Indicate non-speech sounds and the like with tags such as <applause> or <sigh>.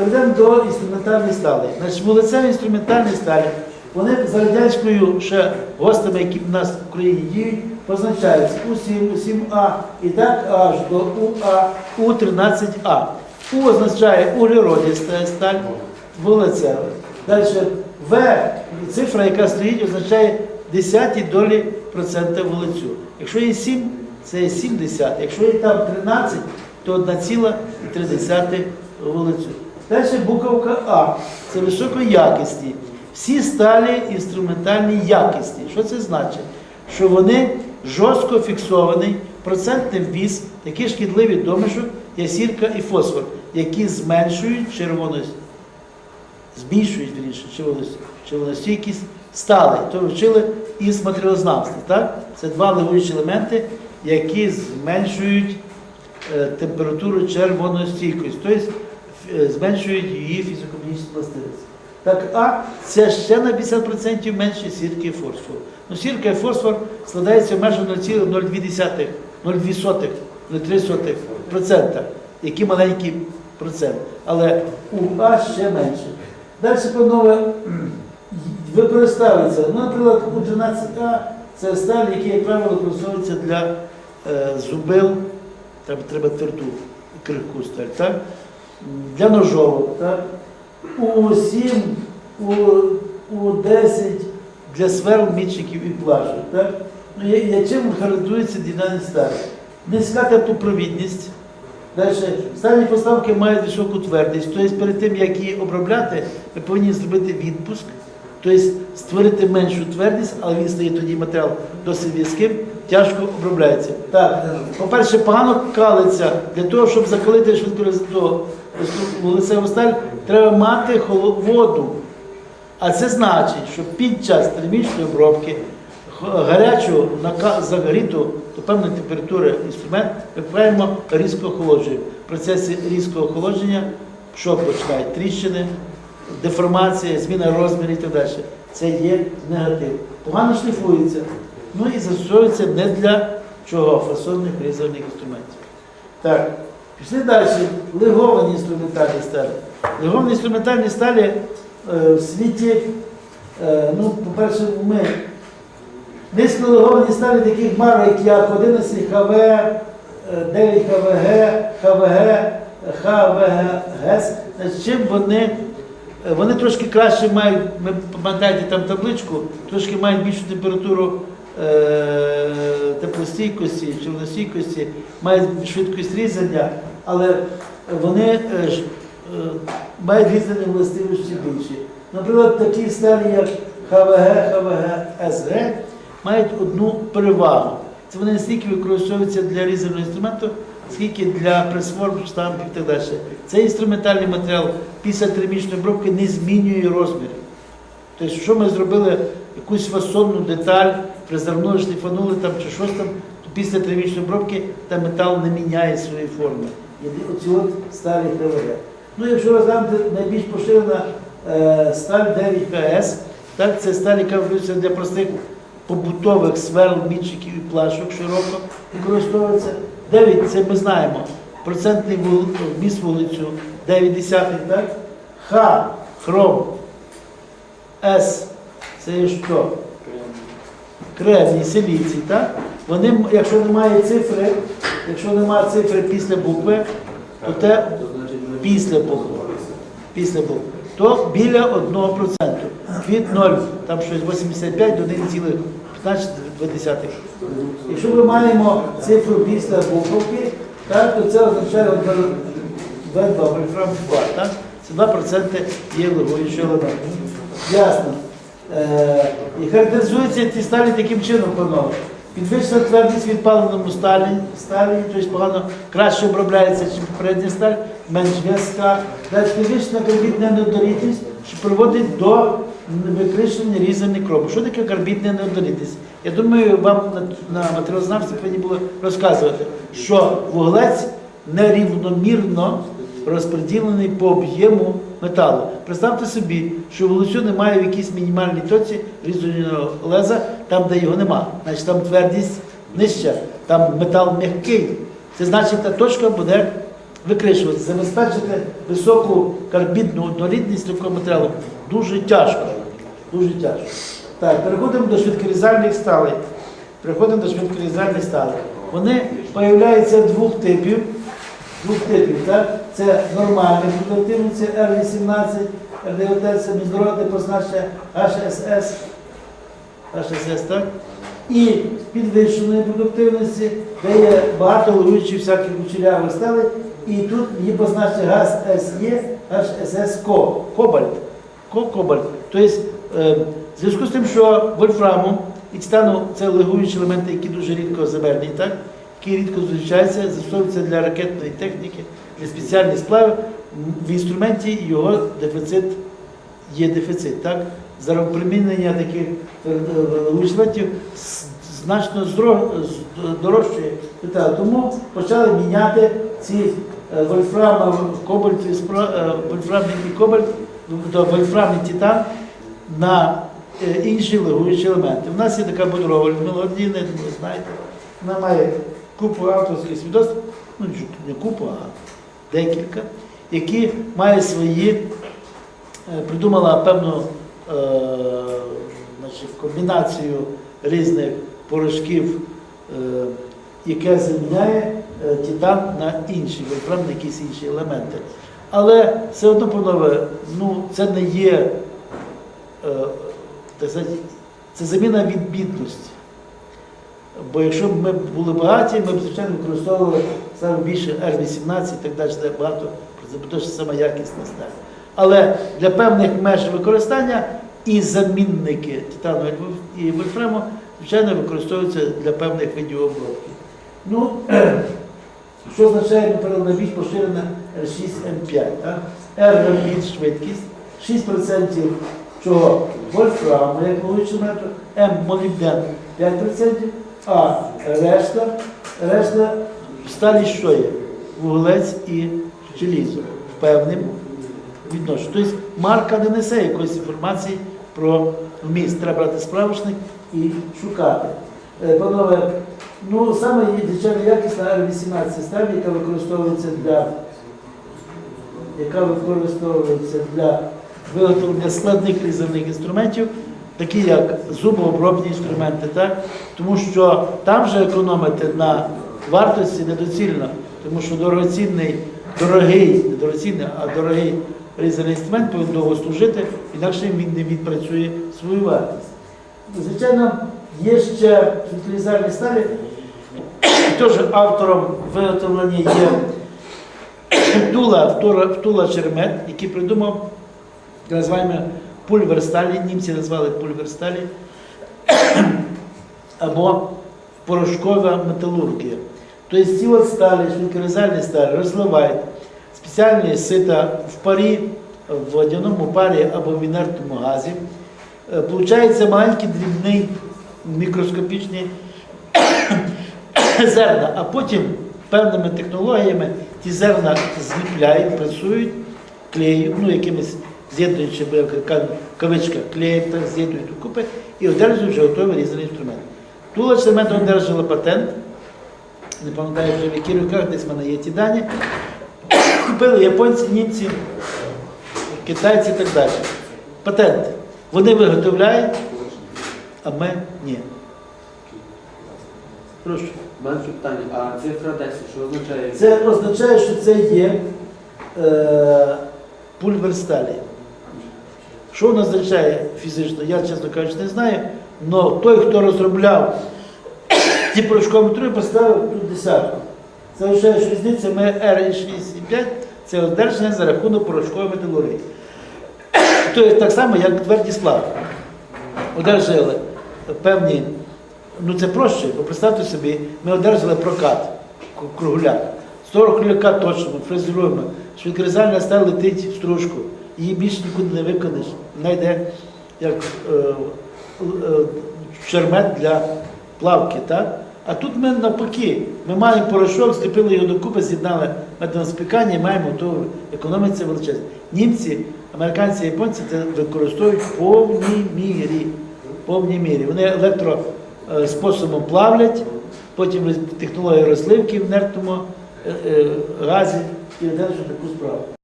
Перейдемо до інструментальної сталі. Значить, вулицеві інструментальні сталі, вони за радянською ще гостями, які в нас в Україні діють, позначаються У7, У7А і так аж до УА, У13А. У означає углеродиста сталь, вулицева. Далі В, цифра, яка стоїть, означає десяті долі процента вулицю. Якщо є 7, це є 70. Якщо є там 13, то 1,3 вулицю. Далі буковка А. Це високої якості. Всі сталі інструментальні якісті. Що це значить? Що вони жорстко фіксований процентний ввіз, такі шкідливі домішок, як сірка і фосфор, які зменшують червоність збільшують червоності- червоностійкість стали. То вчили із матеріалознавства. Так? Це два левуючі елементи, які зменшують е, температуру червоностійкості, тобто зменшують її фізико-хімічні властивості. Так, а це ще на 50% менше сірки і фосфору. Ну, сірка і фосфор складається межах 0,02, 0,2, 0,3%, які маленький процент. Але у А ще менше. Далі, панове, <clears throat> використовується, ну, наприклад, у 12А це сталь, які, як правило, використовуються для е, зубил, там треба тверду крихку сталь, так? Для ножовок, так? у 7, у, у 10 для сверл, мічиків і плашок. Так? Ну, я, я чим характеризується динаміка сталі? Низька теплопровідність, Далі, стальні поставки мають високу твердість, тобто перед тим, як її обробляти, ми повинні зробити відпуск, тобто створити меншу твердість, але він стає тоді матеріал досить в'язким, тяжко обробляється. Так, по-перше, погано калиться. Для того, щоб закалити швидко лицеву сталь, треба мати воду. А це значить, що під час термічної обробки гарячу загріту до певної температури інструмент ми вправимо різко охолоджуємо. В процесі різкого охолодження що починають? Тріщини, деформація, зміна розмірів і так далі. Це є негатив. Погано шліфується. Ну і застосовується не для чого фасонних різальних інструментів. Так, пішли далі. Леговані інструментальні сталі. Леговані інструментальні сталі е, в світі, е, ну, по-перше, ми низьколеговані сталі таких марок, як 11 ХВ, е, 9 ХВГ, ХВГ, ХВГС. Чим вони, е, вони трошки краще мають, ви пам'ятаєте там табличку, трошки мають більшу температуру е, теплостійкості, червоностійкості, мають швидкість різання, але вони е, е, мають різані властивості більші. Наприклад, такі сталі, як ХВГ, ХВГ, СГ, мають одну перевагу. Це вони не стільки використовуються для різаного інструменту, скільки для пресформ, штампів і так далі. Цей інструментальний матеріал після термічної обробки не змінює розмірів. Тобто, що ми зробили якусь фасонну деталь, призернули, шліфанули там чи щось там, то після термічної обробки та метал не міняє своєї форми. Оці от сталі ТВГ. Ну, якщо розглянути найбільш поширена е, сталь 9КС, так, це сталь, яка використовується для простих побутових сверл, мічиків і плашок широко використовується. 9 це ми знаємо. Процентний вміст вулицю 9 десятих, так? Х, хром, С, це є що? Кремній, силіцій, так? Вони, якщо немає цифри, якщо немає цифри після букви, то те після букви, після букви, то біля 1%. Від 0, там щось 85 до 1,15. Якщо ми маємо цифру після буковки, так, то це означає от В2, вольфрам 2, так? Це 2% є легуючого елементу. Ясно. Е, і характеризуються ці сталі таким чином, панове. Підвищена твердість від паливному сталі, сталі, тобто погано краще обробляється, ніж попередня сталь, менш в'язка. Далі підвищена карбідна неоднорідність, що приводить до викришення різаних кропу. Що таке карбідна неоднорідність? Я думаю, вам на, на матеріалознавстві повинні були розказувати, що вуглець нерівномірно розподілений по об'єму металу. Представте собі, що вулицю немає в якійсь мінімальній точці різаного леза, там, де його нема. Значить, там твердість нижча, там метал м'який. Це значить, та точка буде викришувати, забезпечити високу карбідну однорідність такого матеріалу дуже тяжко. Дуже тяжко. Так, переходимо до швидкорізальних сталей. Переходимо до швидкорізальних сталей. Вони появляються двох типів. Двох типів, так? Це нормальний продуктивний, це R18, R19, це міжнародне позначення HSS, HSS, так? І підвищеної продуктивності, де є багато логуючих всяких кучерявих сталей, і тут є позначення газ SE, HSS ко, кобальт. Ко, кобальт. Тобто, е, в зв'язку з тим, що вольфраму і титану це легуючі елементи, які дуже рідко заберні, так? які рідко зустрічаються, застосовуються для ракетної техніки, для спеціальних сплавів. В інструменті його дефіцит є дефіцит. Так? За примінення таких елементів значно дорожчає. Тому почали міняти ці е, вольфрам, е, вольфрамний кобальт, тобто вольфрамний титан на е, інші легуючі елементи. У нас є така Бодрова Людмила знаєте, вона має купу авторських свідоцтв, ну не купу, а декілька, які мають свої, е, придумала певну е, комбінацію різних порошків, е, яке заміняє титан на інші, вольфрам на якісь інші елементи. Але все одно, панове, ну, це не є це заміна від бідності. Бо якщо б ми були багаті, ми б, звичайно, використовували саме більше R18 і так далі, де багато, те ж саме якісна сталь. Але для певних меж використання і замінники титану і вольфраму, звичайно, використовуються для певних видів обробки. Ну, <clears throat> що означає, наприклад, найбільш поширена R6M5? Так? R робіт швидкість, 6% чого вольфраму, як логічний метод, М молібден 5%, а решта, решта сталі що є? Вуглець і желізо певним відношенням. Тобто марка не несе якоїсь інформації про вміст. Треба брати справочник і шукати. Е, Панове, ну саме є звичайно якісна R18 сталь, яка використовується для яка використовується для виготовлення складних різальних інструментів, такі як зубообробні інструменти, так? тому що там же економити на вартості недоцільно, тому що дорогоцінний, дорогий, не дорогоцінний, а дорогий різальний інструмент повинен довго служити, інакше він не відпрацює свою вартість. Звичайно, є ще швидкорізальні сталі, теж автором виготовлення є Втула, Втула, Чермет, який придумав називаємо пульверсталі, німці назвали пульверсталі, <clears throat> або порошкова металургія. Тобто ці от сталі, швидкорізальні сталі розливають спеціальні сита в парі, в водяному парі або в інертному газі. Е, Получається маленький дрібний мікроскопічний <coughs> зерна, а потім певними технологіями ті зерна зліпляють, працюють, клеють, ну якимись з'єднуючими як ка- кавичка, клеють, так з'єднують докупи і одержують вже готовий різний інструмент. Тула Цемент одержала патент, не пам'ятаю вже в яких роках, десь в мене є ті дані. Купили японці, німці, китайці і так далі. Патент. Вони виготовляють, а ми ні. Прошу. У мене питання, а цифра 10, що означає? Це означає, що це є е, пульвер сталі. Що воно означає фізично, я, чесно кажучи, не знаю. Але той, хто розробляв ці порошкові труби, поставив тут десятку. Означає, різниця ми R6,5 це одержання за рахунок порошкової металургії. <coughs> Тобто так само, як тверді сплави. Одержали певні, ну це проще, бо представте собі, ми одержали прокат кругляк. З того кругляка точно, фрезеруємо, швидкорізальна сталь летить в стружку, її більше нікуди не виконеш. Вона йде як е, е, шермет для плавки. Так? А тут ми навпаки, ми маємо порошок, зліпили його докупи, з'єднали методом і маємо готову економіці величезну. Німці, американці, японці це використовують в повній мірі. В повній мірі. Вони електроспособом плавлять, потім технологія розливки в інертному е, е, газі і одержати таку справу.